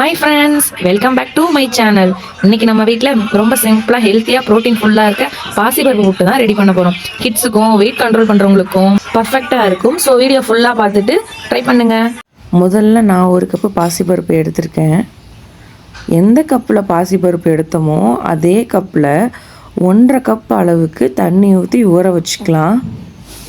Hi friends welcome back to my channel இன்னைக்கு நம்ம வீட்டில் ரொம்ப சிம்பிளாக ஹெல்த்தியாக ப்ரோட்டீன் ஃபுல்லாக இருக்க பாசிபருப்பு புட்டு தான் ரெடி பண்ண போகிறோம் கிட்ஸுக்கும் வெயிட் கண்ட்ரோல் பண்ணுறவங்களுக்கும் பர்ஃபெக்டாக இருக்கும். ஸோ வீடியோ ஃபுல்லாக பார்த்துட்டு ட்ரை பண்ணுங்க. முதல்ல நான் ஒரு கப்பு பாசிபருப்பு எடுத்திருக்கேன். எந்த கப்பில் பாசிபருப்பு எடுத்தோமோ அதே கப்பில் ஒன்றரை கப் அளவுக்கு தண்ணி ஊற்றி ஊற வச்சுக்கலாம்.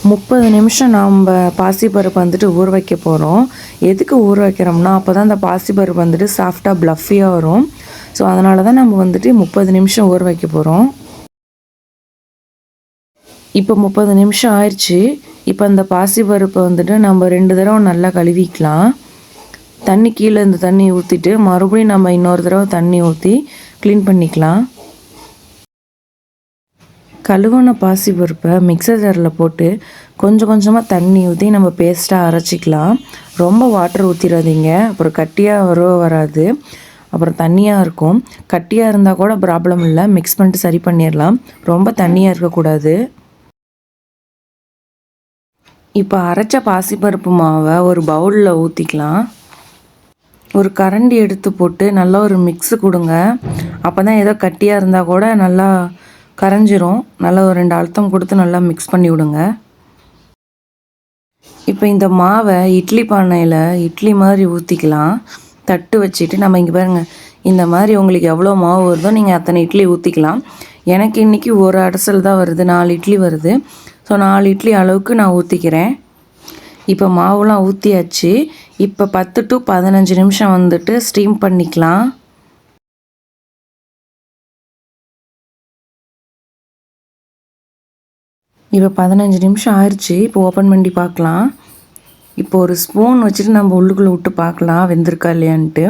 முப்பது நிமிஷம் நாம் பாசிப்பருப்பு வந்துட்டு ஊற வைக்க போகிறோம் எதுக்கு ஊற வைக்கிறோம்னா அப்போ தான் அந்த பாசிப்பருப்பு வந்துட்டு சாஃப்டாக ப்ளஃபியாக வரும். ஸோ அதனால தான் நம்ம வந்துட்டு முப்பது நிமிஷம் ஊற வைக்க போகிறோம் இப்போ முப்பது நிமிஷம் ஆயிடுச்சு. இப்போ அந்த பாசிப்பருப்பை வந்துட்டு நம்ம ரெண்டு தடவை நல்லா கழுவிக்கலாம். தண்ணி கீழே இந்த தண்ணி ஊற்றிட்டு மறுபடியும் நம்ம இன்னொரு தடவை தண்ணி ஊற்றி க்ளீன் பண்ணிக்கலாம். கழுவுன பாசிப்பருப்பை மிக்சர் ஜாரில் போட்டு கொஞ்சம் கொஞ்சமாக தண்ணி ஊற்றி நம்ம பேஸ்ட்டாக அரைச்சிக்கலாம். ரொம்ப வாட்டர் ஊற்றிடாதீங்க அப்புறம் கட்டியாக வர வராது. அப்புறம் தண்ணியாக இருக்கும். கட்டியாக இருந்தால் கூட ப்ராப்ளம் இல்லை. மிக்ஸ் பண்ணிட்டு சரி பண்ணிடலாம். ரொம்ப தண்ணியாக இருக்கக்கூடாது. இப்போ அரைச்ச பாசிப்பருப்பு மாவை ஒரு பவுலில் ஊற்றிக்கலாம் ஒரு கரண்டி எடுத்து போட்டு நல்லா ஒரு மிக்ஸு கொடுங்க. அப்போ தான் ஏதோ கட்டியாக இருந்தால் கூட நல்லா கரைஞ்சிரும். நல்லா ஒரு ரெண்டு அழுத்தம் கொடுத்து நல்லா மிக்ஸ் பண்ணி விடுங்க. இப்போ இந்த மாவை இட்லி பானையில் இட்லி மாதிரி ஊற்றிக்கலாம் தட்டு வச்சுட்டு நம்ம இங்கே பாருங்கள் இந்த மாதிரி உங்களுக்கு எவ்வளோ மாவு வருதோ நீங்கள் அத்தனை இட்லி ஊற்றிக்கலாம் எனக்கு இன்றைக்கி ஒரு அடசல் தான் வருது. நாலு இட்லி வருது. ஸோ நாலு இட்லி அளவுக்கு நான் ஊற்றிக்கிறேன் இப்போ மாவுலாம் ஊற்றியாச்சு இப்போ பத்து டு பதினஞ்சு நிமிஷம் வந்துட்டு ஸ்டீம் பண்ணிக்கலாம். இப்போ பதினஞ்சு நிமிஷம் ஆயிடுச்சு இப்போ ஓப்பன் பண்ணி பார்க்கலாம். இப்போ ஒரு ஸ்பூன் வச்சுட்டு நம்ம உள்ளுக்குள்ளே விட்டு பார்க்கலாம். வெந்திருக்கா இல்லையான்ட்டு.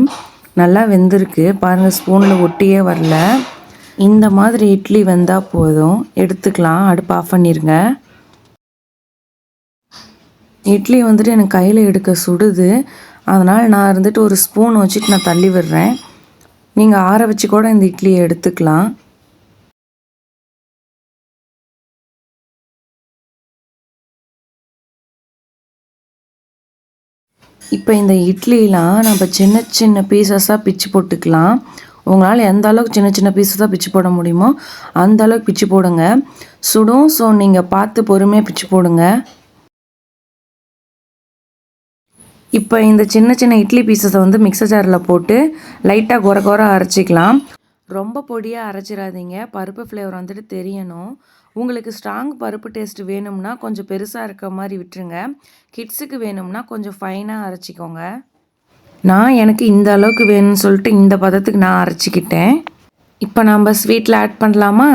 நல்லா வெந்திருக்கு. பாருங்கள் ஸ்பூனில் ஒட்டியே வரல. இந்த மாதிரி இட்லி வெந்தால் போதும். எடுத்துக்கலாம். அடுப்பு ஆஃப் பண்ணிடுங்க இட்லி வந்துட்டு எனக்கு கையில் எடுக்க சுடுது. அதனால் நான் இருந்துட்டு ஒரு ஸ்பூன் வச்சுட்டு நான் தள்ளி விடுறேன். நீங்கள் ஆற வச்சு கூட இந்த இட்லியை எடுத்துக்கலாம். இப்போ இந்த இட்லிலாம் நம்ம சின்ன சின்ன பீசஸாக பிச்சு போட்டுக்கலாம். உங்களால் எந்த அளவுக்கு சின்ன சின்ன பீஸஸாக பிச்சு போட முடியுமோ அந்த அளவுக்கு பிச்சு போடுங்க. சுடும் ஸோ நீங்கள் பார்த்து பொறுமையாக பிச்சு போடுங்க. இப்போ இந்த சின்ன சின்ன இட்லி பீசஸை வந்து மிக்சர் ஜாரில் போட்டு லைட்டாக குறை குறை அரைச்சிக்கலாம். ரொம்ப பொடியாக அரைச்சிடாதீங்க. பருப்பு ஃப்ளேவர் வந்துட்டு தெரியணும். உங்களுக்கு ஸ்ட்ராங் பருப்பு டேஸ்ட் வேணும்னா கொஞ்சம் பெருசாக இருக்க மாதிரி விட்டுருங்க. கிட்ஸுக்கு வேணும்னா கொஞ்சம் ஃபைனாக அரைச்சிக்கோங்க. நான் எனக்கு இந்த அளவுக்கு வேணும்னு சொல்லிட்டு இந்த பதத்துக்கு நான் அரைச்சிக்கிட்டேன். இப்போ நம்ம ஸ்வீட்டில் ஆட் பண்ணலாமா?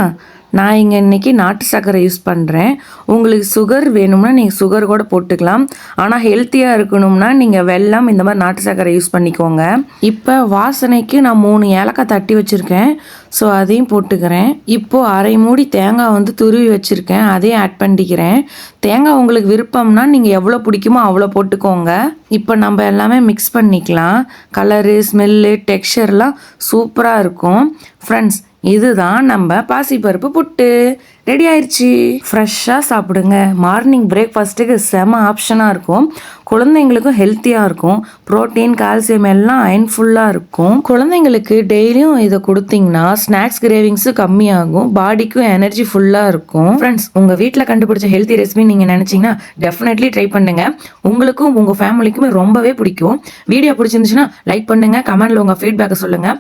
நான் இங்கே இன்றைக்கி நாட்டு சர்க்கரை யூஸ் பண்ணுறேன் உங்களுக்கு சுகர் வேணும்னா நீங்கள் சுகர் கூட போட்டுக்கலாம். ஆனால் ஹெல்த்தியாக இருக்கணும்னா நீங்கள் வெல்லம் இந்த மாதிரி நாட்டு சர்க்கரை யூஸ் பண்ணிக்கோங்க. இப்போ வாசனைக்கு நான் மூணு ஏலக்காய் தட்டி வச்சுருக்கேன். ஸோ அதையும் போட்டுக்கிறேன். இப்போது அரை மூடி தேங்காய் வந்து துருவி வச்சுருக்கேன். அதையும் ஆட் பண்ணிக்கிறேன். தேங்காய் உங்களுக்கு விருப்பம்னா நீங்கள் எவ்வளோ பிடிக்குமோ அவ்வளோ போட்டுக்கோங்க. இப்போ நம்ம எல்லாமே மிக்ஸ் பண்ணிக்கலாம். கலரு ஸ்மெல்லு டெக்ஸ்சர்லாம் சூப்பராக இருக்கும். ஃப்ரெண்ட்ஸ் இதுதான் நம்ம பாசிப்பருப்பு புட்டு. ரெடி ஆயிடுச்சு ஃப்ரெஷ்ஷாக சாப்பிடுங்க. மார்னிங் பிரேக்ஃபாஸ்ட்டுக்கு செம ஆப்ஷனாக இருக்கும். குழந்தைங்களுக்கும் ஹெல்த்தியாக இருக்கும். ப்ரோட்டீன் கால்சியம் எல்லாம் அயன்ஃபுல்லாக இருக்கும். குழந்தைங்களுக்கு டெய்லியும் இதை கொடுத்தீங்கன்னா ஸ்நாக்ஸ் கிரேவிங்ஸும் கம்மியாகும். பாடிக்கும் எனர்ஜி ஃபுல்லாக இருக்கும். ஃப்ரெண்ட்ஸ் உங்கள் வீட்டில் கண்டுபிடிச்ச ஹெல்த்தி ரெசிபி நீங்கள் நினச்சிங்கன்னா டெஃபினெட்லி ட்ரை பண்ணுங்கள் உங்களுக்கும் உங்கள் ஃபேமிலிக்குமே ரொம்பவே பிடிக்கும். வீடியோ பிடிச்சிருந்துச்சுன்னா லைக் பண்ணுங்கள் கமெண்டில் உங்கள் ஃபீட்பேக்கை சொல்லுங்கள்